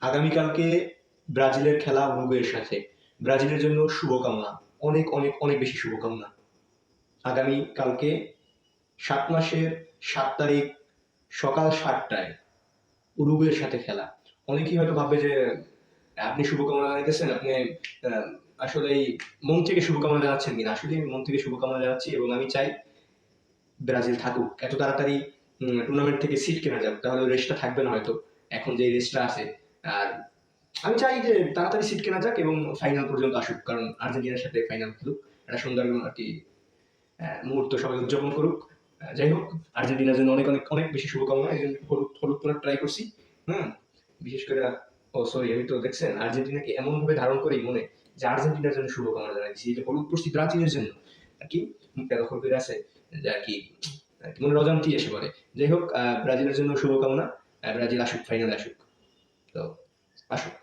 আগামীকালকে ব্রাজিলের খেলা উরুগুয়ের সাথে ব্রাজিলের জন্য শুভকামনা। অনেক অনেক অনেক বেশি শুভকামনা। আগামী কালকে সাত মাসের সাত তারিখ সকাল সাতটায় উরুগুয়ের সাথে খেলা। অনেকেই হয়তো ভাববে যে, আপনি শুভকামনা জানাইতেছেন, আপনি আসলে এই মন থেকে শুভকামনা জানাচ্ছেন কিনা? আসলে আমি মন থেকে শুভকামনা জানাচ্ছি এবং আমি চাই ব্রাজিল থাকুক। এত তাড়াতাড়ি টুর্নামেন্ট থেকে সিট কেনা যাক, তাহলে রেস্টটা থাকবে না হয়তো। এখন যে রেস্টটা আছে আর আমি চাই যে তাড়াতাড়ি সিট কেনা যাক এবং ফাইনাল পর্যন্ত আসুক, কারণ আর্জেন্টিনার সাথে ফাইনাল খেলুক। একটা সুন্দর আর কি মুহূর্ত সবাই উদযাপন করুক। যাই হোক, আর্জেন্টিনার জন্য অনেক অনেক অনেক বেশি শুভকামনা। এই জন্য হলুদ হলুদ তোলার ট্রাই করছি। হুম, বিশেষ করে, ও সরি আমি তো দেখছেন, আর্জেন্টিনাকে এমন ভাবে ধারণ করি মনে যে আর্জেন্টিনার জন্য শুভকামনা জানাচ্ছি যে হলুদ পড়ছি ব্রাজিলের জন্য, আর কি, মুখটা দখল করে আছে, যে আর কি মনে রজান্তি এসে পড়ে। যাই হোক ব্রাজিলের জন্য শুভকামনা ব্রাজিল আসুক ফাইনালে আসুক। তো আসুক